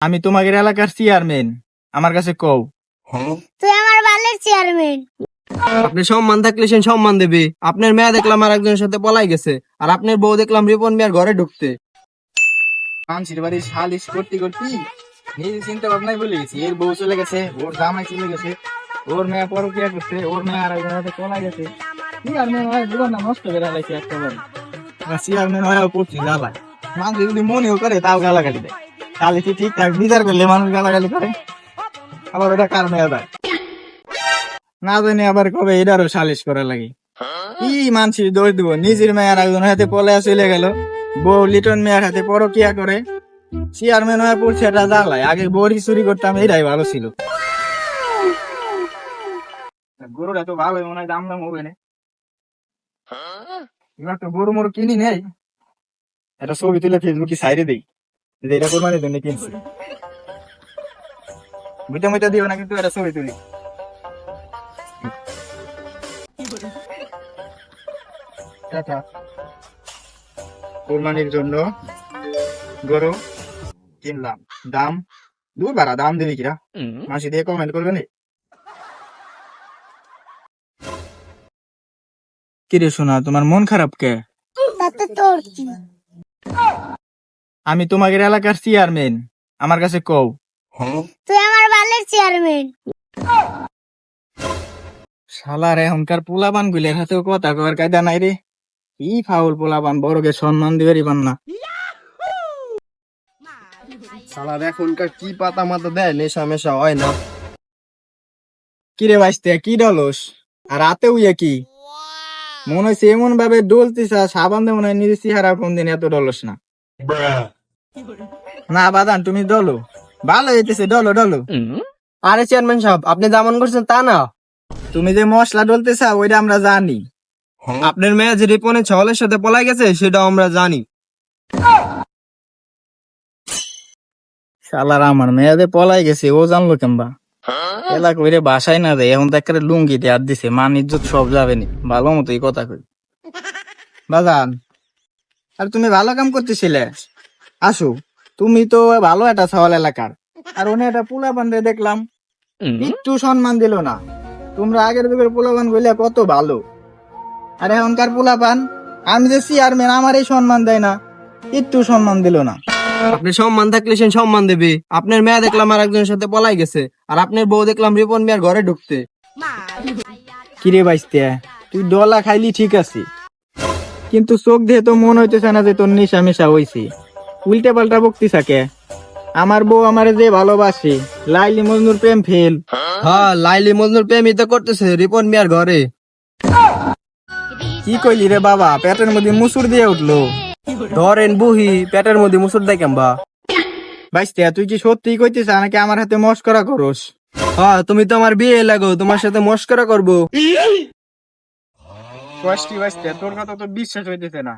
আমি তোমাদের এলাকার চেয়ারম্যান আমার কাছে কও। তুই আমার বালের চেয়ারম্যান আপনি সম্মান থাকলে সে সম্মান দেবে। আপনার মেয়ে দেখলাম আর একজনের সাথে পলাই গেছে আর আপনার বউ দেখলাম রিপন মিয়ার ঘরে ঢুকতে। মানুষের বাড়ি সালিশ করতে করতে নিজে চিন্তা ভাবনাই বলে গেছি। এর বউ চলে গেছে ওর জামাই চলে গেছে ওর মেয়ে পরকিয়া করছে ওর মেয়ে আর একজনের সাথে পলাই গেছে। চেয়ারম্যান হয় জীবন না নষ্ট করে একটা বার চেয়ারম্যান হয় পড়ছি জ্বালায়। মানুষ যদি মনেও করে তাও গালাগালি দেয়। তাহলে কি ঠিকঠাক বিচার করলে মানুষ গালাগালি করে। আবার ওটা কার মেয়ে দেয় না জানি আবার কবে এটারও সালিশ করা লাগে। কি মানসির দোষ দিব? নিজের মেয়ের একজনের হাতে পলে চলে গেল। বউ লিটন মেয়ের হাতে পরকিয়া করে। চেয়ারম্যান হয়ে পড়ছে এটা জ্বালায়। আগে বড়ি চুরি করতাম এটাই ভালো ছিল। গরুটা তো ভালো মনে হয় দাম দাম হবে না। এবার তো গরু মরু কিনি নেই। এটা ছবি তুলে ফেসবুকে সাইডে দিই। এটা কোরবানির জন্য কিনছি। মিটা মিটা দিও না কিন্তু এটা ছবি তুলি। টাটা। কোরবানির জন্য গরু কিনলাম। দাম দূর বাড়া দাম দিবি কিরা? মাসি দিয়ে কমেন্ট করবে নি? কিরে শোনা তোমার মন খারাপ কে? তোর কি? আমি তোমাদের এলাকার চেয়ারম্যান আমার কাছে কও। তুই আমার বালের চেয়ারম্যান শালার এখনকার পোলাবান গুলের হাতেও কথা কবার কায়দা নাই রে। কি ফাউল পোলাবান বড়কে সম্মান দিবারই পান না সালার এখনকার কি পাতা মাতা দেয় নেশা মেশা হয় না। কিরে বাইসতে কি ডলস? আর রাতে উইয়া কি? মনে হচ্ছে এমন ভাবে ডলতিস সাবান দিয়ে মনে হয় নিজের চেহারা কোনদিন এত ডলস না। না বাদান তুমি ডলো। ভালো হইতেছে ডলো ডলো। আরে চেয়ারম্যান সাহেব আপনি যেমন করছেন তা না? তুমি যে মশলা ডলতেছ ওইটা আমরা জানি। আপনার মেয়ে যে রিপনের ছলের সাথে পলাই গেছে সেটা আমরা জানি। শালার আমার মেয়েদের পলাই গেছে ও জানলো কেমবা? এলা কইরে বাসায় না দেয় এখন তো একেবারে লুঙ্গি দিয়ে আর দিছে মান ইজ্জত সব যাবে নি। ভালো মতো এই কথা কই। বাজান আর তুমি ভালো কাম করতেছিলে? আসো তুমি তো ভালো একটা সওয়াল এলাকার। আর উনি একটা পোলা বান্ধে দেখলাম একটু সম্মান দিল না। তোমরা আগের যুগের পোলাপান গইলে কত ভালো। আর এখনকার পোলাপান আমি যে চেয়ারম্যান আমার এই সম্মান দেয় না। একটু সম্মান দিল না। আপনি সম্মান থাকলে সে সম্মান দেবে। আপনার মেয়ে দেখলাম আর একজনের সাথে পলাই গেছে। আর আপনার বউ দেখলাম রিপন মিয়ার ঘরে ঢুকতে। কিরে বাইসতে তুই ডলা খাইলি ঠিক আছে। কিন্তু চোখ দিয়ে তো মন হইতেছে না যে তোর নেশা মেশা হইছে। উল্টে পাল্টা বকতি থাকে। আমার বউ আমারে যে ভালোবাসি লাইলি মজনুর প্রেম ফেল। হ্যাঁ লাইলি মজনুর প্রেমই তো করতেছে রিপন মিয়ার ঘরে। কি কইলি রে বাবা পেটের মধ্যে মুসুর দিয়ে উঠল। ধরেন বুহি পেটের মধ্যে মুসুর দেয় কেমবা? বাইসতে তুই কি সত্যি কইতেছ নাকি আমার হাতে মস্করা করস? হ্যাঁ তুমি তো আমার বিয়ে লাগো তোমার সাথে মস্করা করব। তোর কথা তো বিশ্বাস হইতেছে না।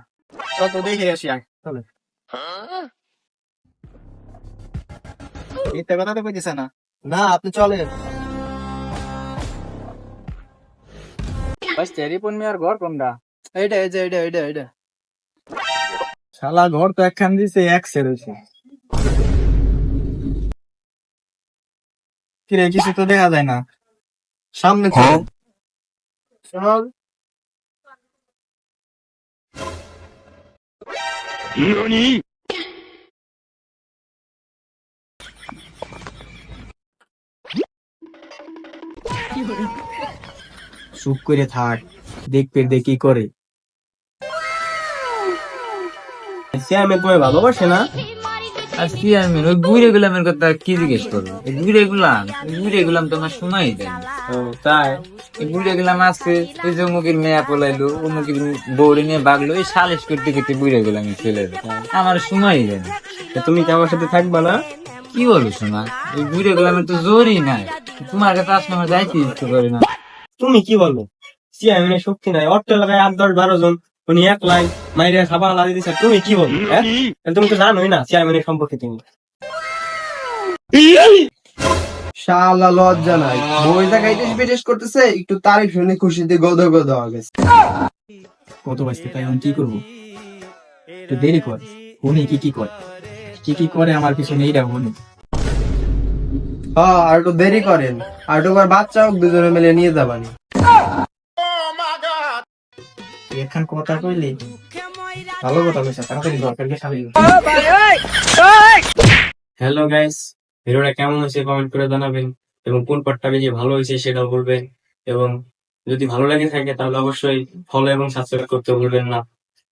কত দেখে আসি চলে। মিথ্যা কথা তো কইতেছে না। না আপনি চলেন। বাইসতে রিপন মিয়ার ঘর কোনটা? এইটা এই যে এইটা এইটা এইটা। শালা ঘর তো একখান দিছে এক সের হইছে। কিরে কিছু তো দেখা যায় না। সামনে চল। চল চুপ করে থাক দেখবে দেখি করে। সে আমি তোমায় ভালোবাসে না? আর চেয়ারম্যান ওই বুড়ে গুলামের কথা কি জিজ্ঞেস করব? এই বুড়ে গুলাম বুড়ে গুলাম তো আমার শোনাই দেয় ও তাই? এই বুড়ে গুলাম আজকে ওই যে অমুকের মেয়া পলাইলো অমুকের বউরে নিয়ে বাগলো এই সালিশ করতে করতে বুড়ে গুলাম চলে যায় আমার শোনাই দেয় না তা তুমি কি আমার সাথে থাকবা না? কি বলো শোনা? এই বুড়ে গুলামের তো জোরই নাই। তোমার কাছে আসলে আমার যাইতে ইচ্ছে করে না। তুমি কি বলো? চেয়ারম্যানের শক্তি নাই। অট্ট লাগায় আট দশ বারো জন উনি এক মাইরে দিচ্ছে তুমি কি বলো হ্যাঁ তুমি তো জানোই না চেয়ারম্যানের সম্পর্কে তুমি। শালা লজ্জা নাই। বই করতেছে একটু শুনে খুশিতে গদ গদ হয়ে গেছে। কত বাজতে তাই এখন কি করব? একটু দেরি কর উনি কি কি করে কি কি করে আমার পিছনে এইটা বলি হ্যাঁ আর একটু দেরি করেন। আর একটু বাচ্চা হোক দুজনে মিলে নিয়ে যাবানি। এখান কথা কইলি? ভালো কথা কইছা, তাড়াতাড়ি দরকার গিয়ে সারি হ্যালো গাইস ভিডিওটা কেমন হয়েছে কমেন্ট করে জানাবেন এবং কোন পার্টটা বেশি ভালো হয়েছে সেটা বলবেন এবং যদি ভালো লাগে থাকে তাহলে অবশ্যই ফলো এবং সাবস্ক্রাইব করতে ভুলবেন না।